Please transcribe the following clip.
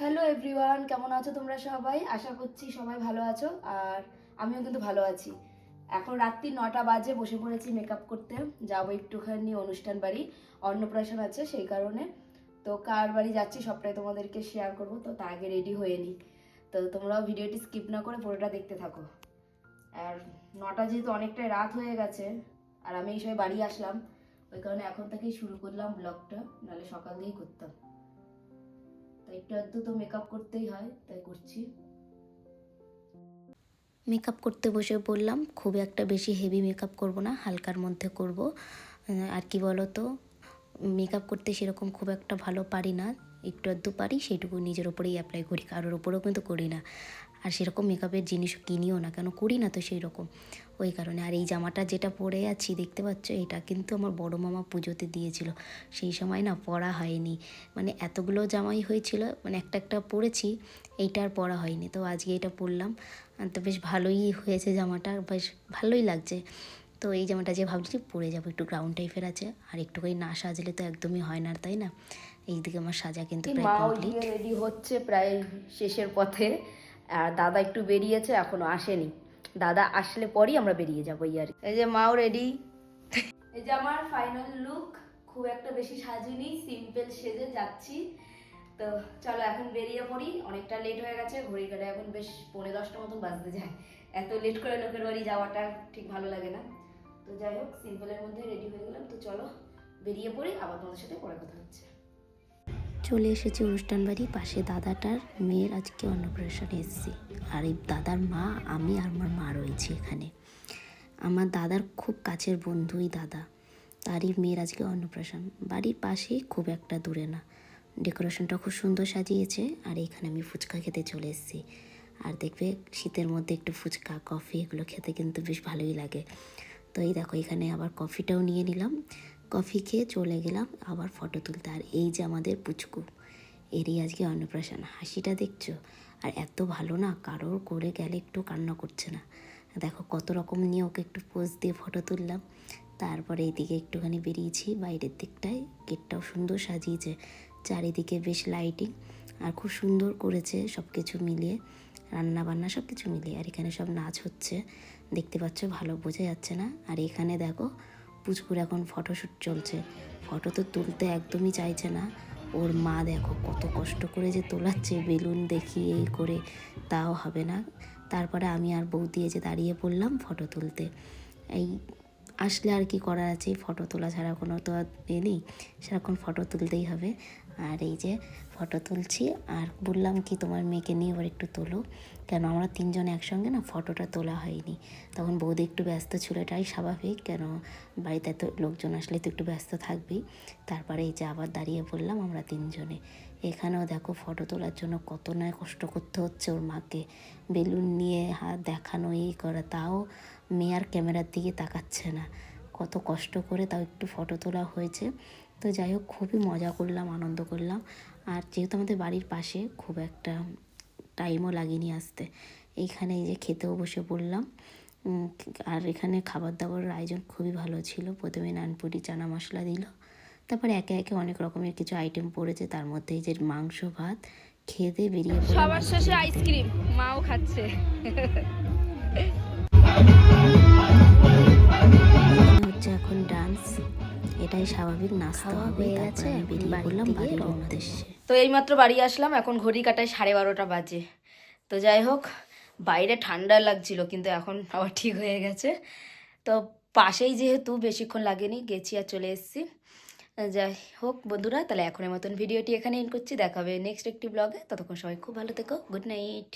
Hello everyone কেমন আছো তোমরা সবাই? আশা করছি সবাই ভালো আছো, আর আমিও কিন্তু ভালো আছি। এখন রাত্রি নটা বাজে, বসে পড়েছি মেকআপ করতে। যাব একটুখানি অনুষ্ঠান বাড়ি, অন্নপ্রাশন আছে সেই কারণে। তো কার বাড়ি যাচ্ছি সবটাই তোমাদেরকে শেয়ার করব, তো তার আগে রেডি হয়ে নিই তো তোমরাও ভিডিওটি স্কিপ না করে পুরোটা দেখতে থাকো। আর নটা যেহেতু অনেকটাই রাত হয়ে গেছে, আর আমি এই সময় বাড়ি আসলাম, ওই কারণে এখন থেকেই শুরু করলাম ব্লগটা নাহলে সকাল দিয়েই করতাম। তো একটু তো মেকআপ করতেই হয়, তাই করছি। মেকআপ করতে বসে বললাম, খুব একটা বেশি হেভি মেকআপ করব না, হালকার মধ্যে করব। আর কি বলতো মেকআপ করতে সেরকম খুব একটা ভালো পারি না, একটু আধটু পারি সেটুকু নিজের ওপরেই অ্যাপ্লাই করি, কারোর ওপরেও কিন্তু করি না। আর সেরকম মেকআপের জিনিসও কিনিও না কেন? করি না তো সেই রকম ওই কারণে। আর এই জামাটা যেটা পরে আছি দেখতে পাচ্ছ? এটা কিন্তু আমার বড় মামা পুজোতে দিয়েছিল। সেই সময় না পরা হয়নি। মানে এতগুলো জামাই হয়েছিল মানে একটা একটা পরেছি এইটা আর পরা হয়নি। তো আজকে এটা পরলাম। তো বেশ ভালোই হয়েছে জামাটা বেশ ভালোই লাগছে। তো এই জামাটা যে ভাবছি পরে যাব। একটু গ্রাউন্ড টাইপের আছে। আর একটুখানি না সাজলে তো একদমই হয় না তাই না? এইদিকে আমার সাজা কিন্তু প্রায় কমপ্লিট রেডি হচ্ছে প্রায় শেষের পথে। আর দাদা একটু বেরিয়েছে এখনও আসেনি। দাদা আসলে পরই আমরা বেরিয়ে যাব এই আর। এই যে মাও রেডি এই যে আমার ফাইনাল লুক খুব একটা বেশি সাজিনি সিম্পল সেজে যাচ্ছি। তো চলো এখন বেরিয়ে পড়ি অনেকটা লেট হয়ে গেছে ঘড়ি কাটে এখন বেশ পৌনে দশটা মতন বাজতে যায়। এত লেট করে লোকের বাড়ি যাওয়াটা ঠিক ভালো লাগে না। তো যাই হোক সিম্পলের মধ্যে রেডি হয়ে গেলাম। তো চলো বেরিয়ে পড়ি আবার তোমাদের সাথে পরে কথা হচ্ছে। চলে এসেছি অনুষ্ঠান বাড়ি। পাশে দাদাটার মেয়ের আজকে অন্নপ্রাশনে এসেছি। আর এই দাদার মা, আমি আর আমার মা রয়েছি এখানে। আমার দাদার খুব কাছের বন্ধুই দাদা। তারই মেয়ের আজকে অন্নপ্রাশন। বাড়ির পাশেই খুব একটা দূরে না। ডেকোরেশনটা খুব সুন্দর সাজিয়েছে। আর এখানে আমি ফুচকা খেতে চলে এসেছি। আর দেখবে শীতের মধ্যে একটু ফুচকা, কফি এগুলো খেতে কিন্তু বেশ ভালোই লাগে। তো এই দেখো, এখানে আবার কফিটাও নিয়ে নিলাম। কফি খেয়ে চলে গেলাম, আবার ফটো তুলতে। আর এই যে আমাদের পুচকু, এরই আজকে অন্নপ্রাশন। হাসিটা দেখছ? আর এত ভালো না, কারোর করে গেলে একটু কান্না করছে না। দেখো কত রকম নিয়ে ওকে একটু পোজ দিয়ে ফটো তুললাম। তারপরে এইদিকে একটুখানি বেরিয়েছি, বাইরের দিকটায় গেটটাও সুন্দর সাজিয়েছে, চারিদিকে বেশ লাইটিং আর খুব সুন্দর করেছে সব কিছু মিলিয়ে রান্না বান্না সব কিছু মিলিয়ে। আর এখানে সব নাচ হচ্ছে, দেখতে পাচ্ছ ভালো বোঝা যাচ্ছে না। আর এখানে দেখো পুচকুর এখন ফটোশ্যুট চলছে। ফটো তো তুলতে একদমই চাইছে না। ওর মা দেখো কত কষ্ট করে যে তোলাচ্ছে বেলুন দেখিয়ে এই করে, তাও হবে না। তারপরে আমি আর বৌদি এসে দাঁড়িয়ে পড়লাম ফটো তুলতে। এই আসলে আর কি করার আছে ফটো তোলা ছাড়া কোনো তো আর এ নেই। সেরকম ফটো তুলতেই হবে। আর এই যে ফটো তুলছি, আর বললাম কি তোমার মেয়েকে নিয়ে এবার একটু তোলো। কেন আমরা তিনজন একসঙ্গে না ফটোটা তোলা হয়নি। তখন বৌদি একটু ব্যস্ত ছিল, এটাই স্বাভাবিক। কেন বাড়িতে এত লোকজন আসলে তো একটু ব্যস্ত থাকবেই। তারপরে এই যে আবার দাঁড়িয়ে পড়লাম আমরা তিনজনে। এখানেও দেখো ফটো তোলার জন্য কত নয় কষ্ট করতে হচ্ছে ওর মাকে। বেলুন নিয়ে হাত দেখানো, এই করা, তাও মেয়ে আর ক্যামেরার দিকে তাকাচ্ছে না। কত কষ্ট করে তাও একটু ফটো তোলা হয়েছে। তো যাই হোক, খুবই মজা করলাম, আনন্দ করলাম। আর যেহেতু আমাদের বাড়ির পাশে, খুব একটা টাইমও লাগেনি আসতে। এইখানে এই যে খেতেও বসে পড়লাম। আর এখানে খাবার দাবারের আয়োজন খুবই ভালো ছিল। প্রথমে নানপুরি, চানা মশলা দিল। তারপরে একে একে অনেক রকমের কিছু আইটেম পড়েছে। তার মধ্যে এই যে মাংস, ভাত দিয়ে বেরিয়ে সবার শেষে আইসক্রিম মাও খাচ্ছে। হচ্ছে এখন ডান্স এটাই স্বাভাবিক হবে বেরিয়ে পড়লাম বাড়ির উদ্দেশ্যে। তো এইমাত্র বাড়ি আসলাম এখন ঘড়ি কাটায় সাড়ে বারোটা বাজে। তো যাই হোক বাইরে ঠান্ডা লাগছিল কিন্তু এখন আবার ঠিক হয়ে গেছে। তো পাশেই যেহেতু বেশিক্ষণ লাগেনি গেছি আর চলে এসেছি। যাই হোক বন্ধুরা তাহলে এখনের মতন ভিডিওটি এখানে এন্ড করছি দেখাবে নেক্সট একটি ব্লগে ততক্ষণ সবাই খুব ভালো থেকো গুড নাইট